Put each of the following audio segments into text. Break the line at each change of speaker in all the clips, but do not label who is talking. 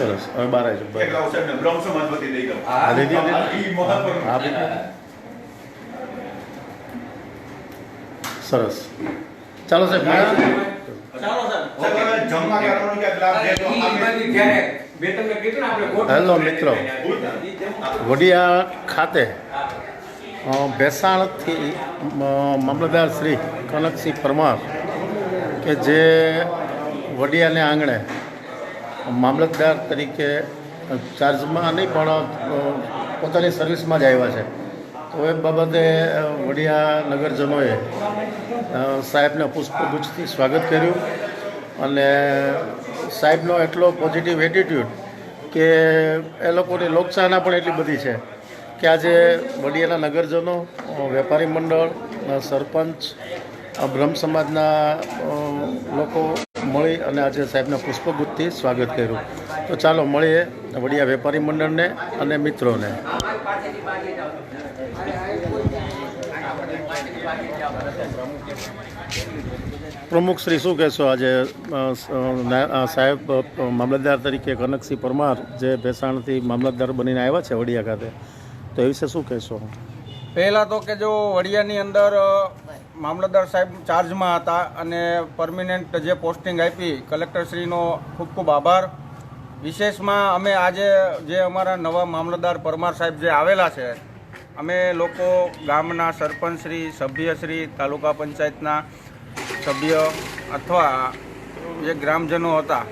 સરસ. હવે બહાર આવી. સરસ. ચાલો સાહેબ હેલો મિત્રો. વડિયા ખાતે ભેસાણથી મામલતદાર શ્રી કનકસિંહ પરમાર કે જે વડિયાને આંગણે મામલતદાર તરીકે ચાર્જમાં નહીં, પણ પોતાની સર્વિસમાં જ આવ્યા છે. તો એ બાબતે વડિયા નગરજનોએ સાહેબને પુષ્પગુચ્છથી સ્વાગત કર્યું અને સાહેબનો એટલો પોઝિટિવ એટીટ્યૂડ કે એ લોકોની લોકચાહના પણ એટલી બધી છે કે આજે વડિયાના નગરજનો વેપારી મંડળ સરપંચ બ્રહ્મ સમાજના લોકો મળી અને આજે સાહેબના પુષ્પગુચ્છથી સ્વાગત કર્યું. તો ચાલો મળીએ વડિયા વેપારી મંડળને અને મિત્રોને. પ્રમુખ શ્રી શું કહેશો આજે? સાહેબ મામલતદાર તરીકે કનકસિંહ પરમાર જે ભેસાણથી મામલતદાર બનીને આવ્યા છે વડિયા ખાતે. તો એ વિશે શું કહેશો?
પહેલાં તો કે જો વડિયાની અંદર મામલતદાર સાહેબ ચાર્જમાં હતા અને પરમિનન્ટ જે પોસ્ટિંગ આપી, કલેક્ટરશ્રીનો ખૂબ ખૂબ આભાર. વિશેષમાં અમે આજે જે અમારા નવા મામલતદાર પરમાર સાહેબ જે આવેલા છે, અમે લોકો ગામના સરપંચશ્રી, સભ્યશ્રી, તાલુકા પંચાયતના સભ્ય અથવા જે ગ્રામજનો હતા,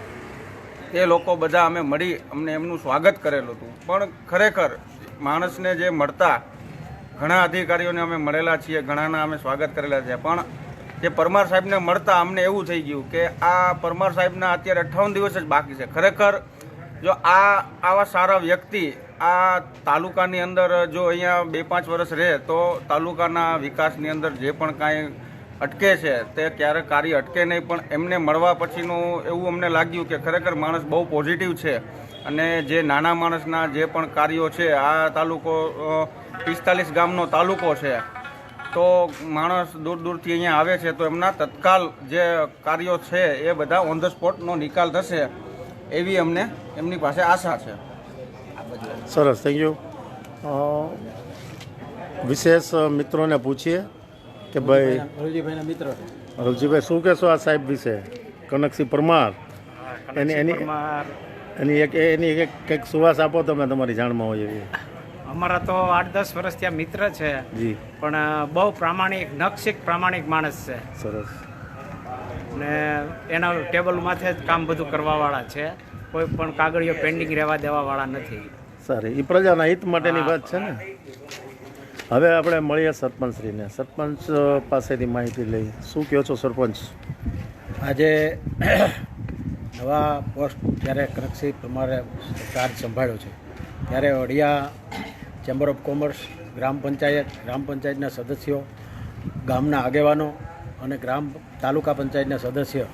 એ લોકો બધા અમે મળી અમને એમનું સ્વાગત કરેલું હતું. પણ ખરેખર માણસને જે મળતા ઘણા અધિકારીઓને અમે મળેલા છીએ, ઘણાના અમે સ્વાગત કરેલા છે. પણ જે પરમાર સાહેબને મળતા અમને એવું થઈ ગયું કે આ પરમાર સાહેબના અત્યારે અઠ્ઠાવન દિવસ જ બાકી છે. ખરેખર જો આ આવા સારા વ્યક્તિ આ તાલુકાની અંદર જો અહીંયા બે પાંચ વર્ષ રહે તો તાલુકાના વિકાસની અંદર જે પણ કાંઈ અટકે છે તે ક્યારેક કાર્ય અટકે નહીં, પણ એમને મળવા પછીનું એવું અમને લાગ્યું કે ખરેખર માણસ બહુ પોઝિટિવ છે. અને જે નાના માણસના જે પણ કાર્યો છે, આ તાલુકો પિસ્તાલીસ ગામનો તાલુકો છે. તો માણસ દૂર દૂરથી અહીંયા આવે છે તો એમના તત્કાલ જે કાર્યો છે એ બધા ઓન ધ સ્પોટનો નિકાલ થશે એવી અમને એમની પાસે આશા છે.
સરસ થેન્ક યુ વિશેષ મિત્રોને પૂછીએ કે ભાઈ
હરજીભાઈના મિત્ર.
રવજીભાઈ શું કહેશો આ સાહેબ વિશે? કનકસિંહ પરમાર. એની એની એની એક એની એક કંઈક સુવાસ આપો તમે તમારી જાણમાં હોય એવી.
અમારા તો આઠ દસ વર્ષ ત્યાં મિત્ર છે.
જી.
પણ બહુ પ્રામાણિક નક્ષિક પ્રામાણિક માણસ છે.
સરસ.
ને એના ટેબલ માથે જ કામ બધું કરવાવાળા છે. કોઈ પણ કાગળિયો પેન્ડિંગ રહેવા દેવાવાળા નથી.
સારી. એ પ્રજાના હિત માટેની વાત છે ને? હવે આપણે મળીએ સરપંચશ્રીને. સરપંચ પાસેથી માહિતી લઈ. શું કહો છો સરપંચ?
આજે નવા પોસ્ટ જ્યારે કનકસિંહ તમારે ચાર્જ સંભાળ્યો છે ત્યારે Vadiya chamber of commerce gram panchayat, ગ્રામ પંચાયતના સદસ્યો, ગામના આગેવાનો અને ગ્રામ તાલુકા પંચાયતના સદસ્ય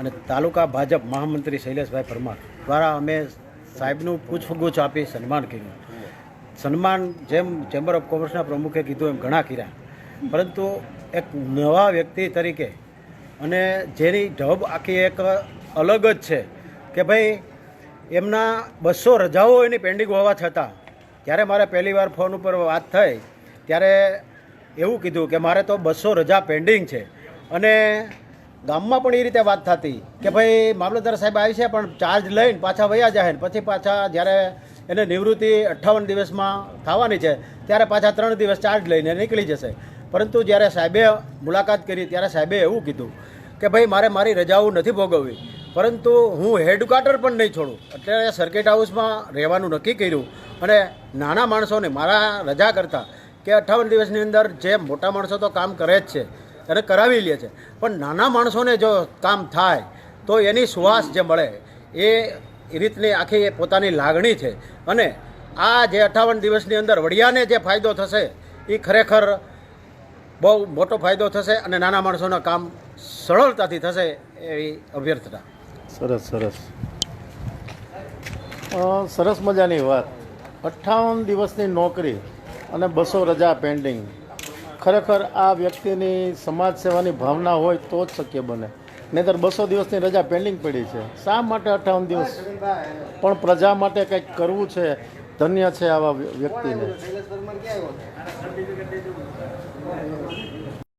અને તાલુકા ભાજપ મહામંત્રી શૈલેષભાઈ પરમાર દ્વારા અમે સાહેબનું પૂછગુછ આપી સન્માન કર્યું. સન્માન જેમ ચેમ્બર ઓફ કોમર્સના પ્રમુખે કીધું એમ ઘણા કર્યા. પરંતુ એક નવા વ્યક્તિ તરીકે અને જેની ઢબ આખી એક અલગ જ છે કે ભાઈ એમના બસો રજાઓ એની પેન્ડિંગ હોવા છતાં જ્યારે મારે પહેલી વાર ફોન ઉપર વાત થઈ, ત્યારે એવું કીધું કે મારે તો બસો રજા પેન્ડિંગ છે. અને ગામમાં પણ એ રીતે વાત થતી કે ભાઈ મામલતદાર સાહેબ આવી છે, પણ ચાર્જ લઈને પાછા વયા જાય ને પછી પાછા જ્યારે એને નિવૃત્તિ અઠ્ઠાવન દિવસમાં થવાની છે, ત્યારે પાછા ત્રણ દિવસ ચાર્જ લઈને નીકળી જશે. પરંતુ જ્યારે સાહેબે મુલાકાત કરી, ત્યારે સાહેબે એવું કીધું કે ભાઈ મારે મારી રજાઓ નથી ભોગવવી. પરંતુ હું હેડક્વાર્ટર પણ નહીં છોડું. એટલે સર્કિટ હાઉસમાં રહેવાનું નક્કી કર્યું અને નાના માણસોને મારા રજા કરતાં કે અઠ્ઠાવન દિવસની અંદર જે મોટા માણસો તો કામ કરે જ છે અને કરાવી લે છે. પણ નાના માણસોને જો કામ થાય, તો એની સુવાસ જે મળે, એ રીતની આખી પોતાની લાગણી છે. અને આ જે અઠ્ઠાવન દિવસની અંદર વડિયાને જે ફાયદો થશે, એ ખરેખર બહુ મોટો ફાયદો થશે અને નાના માણસોના કામ સરળતાથી થશે એવી અભ્યર્થના.
સરસ સરસ. સરસ મજાની વાત. અઠ્ઠાવન દિવસની નોકરી અને બસો રજા પેન્ડિંગ. ખરેખર આ વ્યક્તિની સમાજ સેવાની ભાવના હોય તો જ શક્ય બને. નહીંતર બસો દિવસની રજા પેન્ડિંગ પડી છે. શા માટે અઠ્ઠાવન દિવસ? પણ પ્રજા માટે કંઈક કરવું છે, ધન્ય છે આવા વ્યક્તિને.